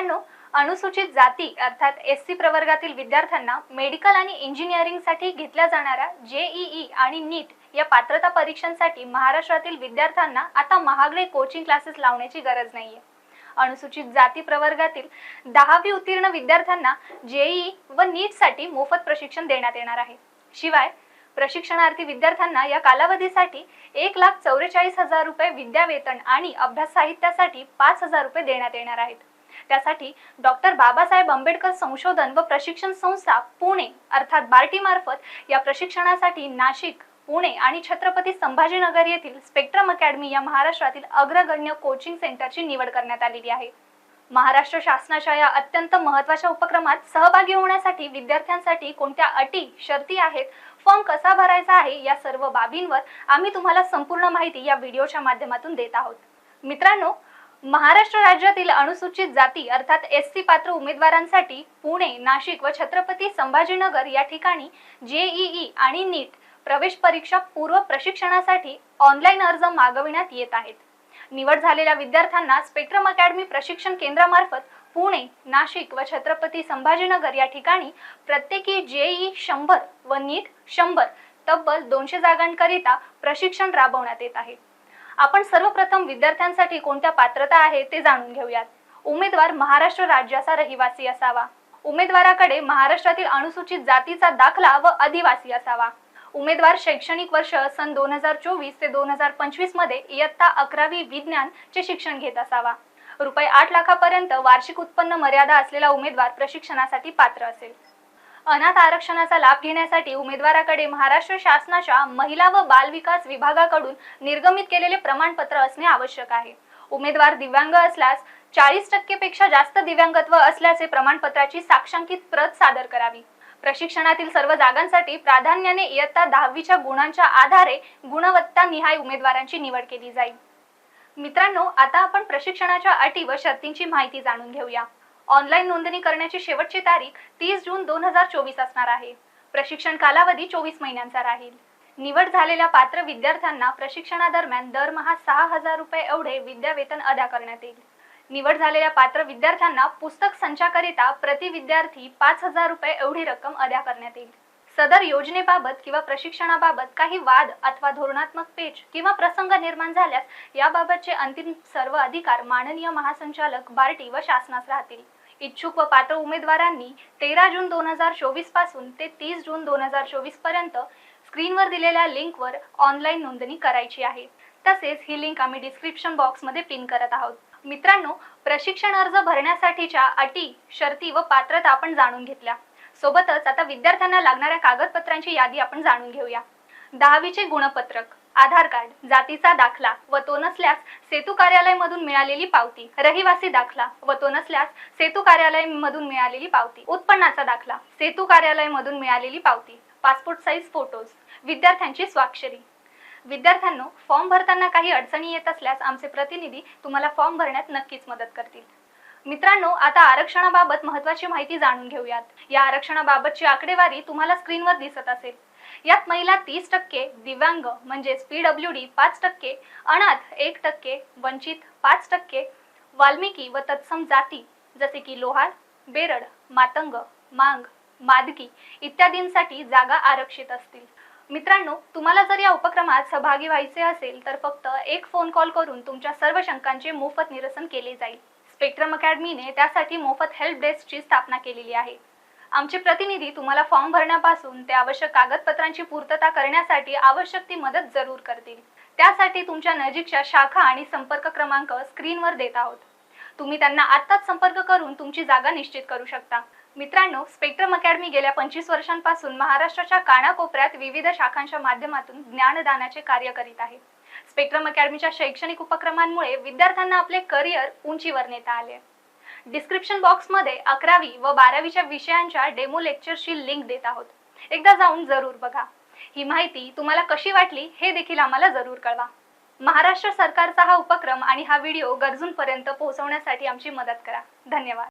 मित्रांनो अनुसूचित जाती अर्थात एस सी प्रवर्गातील विद्यार्थ्यांना मेडिकल आणि इंजिनिअरिंगसाठी घेतल्या जाणाऱ्या जेईई आणि नीट या पात्रता परीक्षांसाठी महाराष्ट्रातील विद्यार्थ्यांना आता महागडे कोचिंग क्लासेस लावण्याची गरज नाहीये. अनुसूचित जाती प्रवर्गातील दहावी उत्तीर्ण विद्यार्थ्यांना जेई व नीटसाठी मोफत प्रशिक्षण देण्यात येणार आहे. शिवाय प्रशिक्षणार्थी विद्यार्थ्यांना या कालावधीसाठी एक लाख चौवेचाळीस हजार रुपये विद्यावेतन आणि अभ्यास साहित्यासाठी पाच हजार रुपये देण्यात येणार आहेत. त्यासाठी डॉक्टर बाबासाहेब आंबेडकर संशोधन व प्रशिक्षण संस्था पुणे अर्थात बार्टी मार्फत या प्रशिक्षणासाठी नाशिक पुणे आणि छत्रपती संभाजीनगर येथील स्पेक्ट्रम अकॅडमी या महाराष्ट्रातील अग्रगण्य कोचिंग सेंटरची निवड करण्यात आलेली आहे. महाराष्ट्र शासनाच्या या अत्यंत महत्त्वाच्या उपक्रमात सहभागी होण्यासाठी विद्यार्थ्यांसाठी कोणत्या अटी शर्ती आहेत फॉर्म कसा भरायचा आहे या सर्व बाबींवर आम्ही तुम्हाला संपूर्ण माहिती या व्हिडिओच्या माध्यमातून देत आहोत. मित्रांनो महाराष्ट्र राज्यातील अनुसूचित जाती अर्थात एस सी पात्र उमेदवारांसाठी पुणे नाशिक व छत्रपती संभाजीनगर या ठिकाणी जेईई आणि नीट प्रवेश परीक्षा पूर्व प्रशिक्षणासाठी ऑनलाईन अर्ज मागविण्यात येत आहेत. निवड झालेल्या विद्यार्थ्यांना स्पेक्ट्रम अकॅडमी प्रशिक्षण केंद्रामार्फत पुणे नाशिक व छत्रपती संभाजीनगर या ठिकाणी प्रत्येकी जेई शंभर व नीट शंभर तब्बल दोनशे जागांकरिता प्रशिक्षण राबवण्यात येत आहे. आपण सर्वप्रथम विद्यार्थ्यांसाठी कोणत्या पात्रता आहे ते जाणून घेऊयात. उमेदवार महाराष्ट्र राज्याचा रहिवासी असावा. उमेदवाराकडे महाराष्ट्रातील अनुसूचित जातीचा दाखला व आदिवासी असावा. उमेदवार शैक्षणिक वर्ष सन दोन हजार चोवीस ते दोन हजार पंचवीसमध्ये इयत्ता अकरावी विज्ञान चे शिक्षण घेत असावा. रुपये आठ लाखापर्यंत वार्षिक उत्पन्न मर्यादा असलेला उमेदवार प्रशिक्षणासाठी पात्र असेल. अनाथ आरक्षणाचा लाभ घेण्यासाठी उमेदवाराकडे महाराष्ट्र शासनाच्या महिला व बाल विकास विभागाकडून निर्गमित केलेले प्रमाणपत्र असणे आवश्यक आहे. उमेदवार दिव्यांग असल्यास चाळीस टक्केपेक्षा जास्त दिव्यांगत्व असल्याचे प्रमाणपत्राची साक्षांकित प्रत सादर करावी. प्रशिक्षणातील सर्व जागांसाठी प्राधान्याने इयत्ता दहावीच्या गुणांच्या आधारे गुणवत्ता निहाय उमेदवारांची निवड केली जाईल. मित्रांनो आता आपण प्रशिक्षणाच्या अटी व शर्तींची माहिती जाणून घेऊया. ऑनलाईन नोंदणी करण्याची शेवटची तारीख तीस जून दोन हजार चोवीस असणार आहे. प्रशिक्षण कालावधी चोवीस महिन्यांचा राहील. निवड झालेल्या पात्र विद्यार्थ्यांना प्रशिक्षणादरम्यान दरमहा सहा हजार रुपये एवढे विद्यावेतन अदा करण्यात येईल. निवड झालेल्या पात्र विद्यार्थ्यांना पुस्तक संचाकरिता प्रति विद्यार्थी पाच हजार रुपये एवढी रक्कम अदा करण्यात येईल. सदर योजनेबाबत किंवा प्रशिक्षणाबाबत काही वाद अथवा धोरणात्मक पेच किंवा प्रसंग निर्माण झाल्यास याबाबतचे अंतिम सर्व अधिकार माननीय महासंचालक बार्टी व शासनास राहतील. इच्छुक व पात्र उमेदवारांनी तेरा जून दोन हजार चोवीसपासून ते तीस जून दोन हजार चोवीसपर्यंत स्क्रीनवर दिलेल्या लिंकवर ऑनलाईन नोंदणी करायची आहे. तसेच ही लिंक आम्ही डिस्क्रिप्शन बॉक्समध्ये पिन करत आहोत. मित्रांनो प्रशिक्षण अर्ज भरण्यासाठीच्या अटी शर्ती व पात्रता आपण जाणून घेतल्या. सोबतच आता विद्यार्थ्यांना लागणाऱ्या कागदपत्रांची यादी आपण जाणून घेऊया. दहावीचे गुणपत्रक. आधार कार्ड जातीचा दाखला व तो नसल्यास सेतू कार्यालय मधून मिळालेली पावती रहिवासी दाखला व तो नसल्यास सेतू कार्यालय मधून मिळालेली पावती उत्पन्नाचा दाखला सेतू कार्यालय मधून मिळालेली पावती पासपोर्ट साईज फोटोज विद्यार्थ्यांची स्वाक्षरी. विद्यार्थ्यांनो फॉर्म भरताना काही अडचणी येत असल्यास आमचे प्रतिनिधी तुम्हाला फॉर्म भरण्यात नक्कीच मदत करतील. मित्रांनो आता आरक्षणाबाबत महत्वाची माहिती जाणून घेऊयात. या आरक्षणाबाबतची आकडेवारी तुम्हाला स्क्रीनवर दिसत असेल. यात महिला तीस टक्के दिव्यांग म्हणजेच पीडब्ल्यू डी पाच टक्के अनाथ एक टक्के वंचित पाच टक्के वाल्मिकी व तत्सम जाती जसे की लोहार बेरड मातंग मांग मादकी इत्यादींसाठी जागा आरक्षित असतील. मित्रांनो तुम्हाला जर या उपक्रमात सहभागी व्हायचे असेल तर फक्त एक फोन कॉल करून तुमच्या सर्व शंकांचे मोफत निरसन केले जाईल. स्पेक्ट्रम अकॅडमीने त्यासाठी मोफत हेल्प डेस्कची स्थापना केलेली आहे. आमचे प्रतिनिधी तुम्हाला फॉर्म भरण्यापासून ते आवश्यक कागदपत्रांची पूर्तता करण्यासाठी आवश्यक ती मदत जरूर करतील. त्यासाठी तुमच्या नजीकच्या शाखा आणि संपर्क क्रमांक स्क्रीनवर देत आहोत. तुम्ही त्यांना आत्ताच संपर्क करून तुमची जागा निश्चित करू शकता. मित्रांनो स्पेक्ट्रम अकॅडमी गेल्या पंचवीस वर्षांपासून महाराष्ट्राच्या कानाकोपऱ्यात विविध शाखांच्या माध्यमातून ज्ञानदानाचे कार्य करीत आहे. स्पेक्ट्रम अकॅडमीच्या शैक्षणिक उपक्रमांमुळे विद्यार्थ्यांना आपले करिअर उंचीवर नेता आले डिस्क्रिप्शन बॉक्समध्ये अकरावी व बारावीच्या विषयांच्या डेमो लेक्चरची लिंक देत आहोत. एकदा जाऊन जरूर बघा. ही माहिती तुम्हाला कशी वाटली हे देखील आम्हाला जरूर कळवा. महाराष्ट्र सरकारचा हा उपक्रम आणि हा व्हिडिओ गरजूंपर्यंत पोहोचवण्यासाठी आमची मदत करा. धन्यवाद.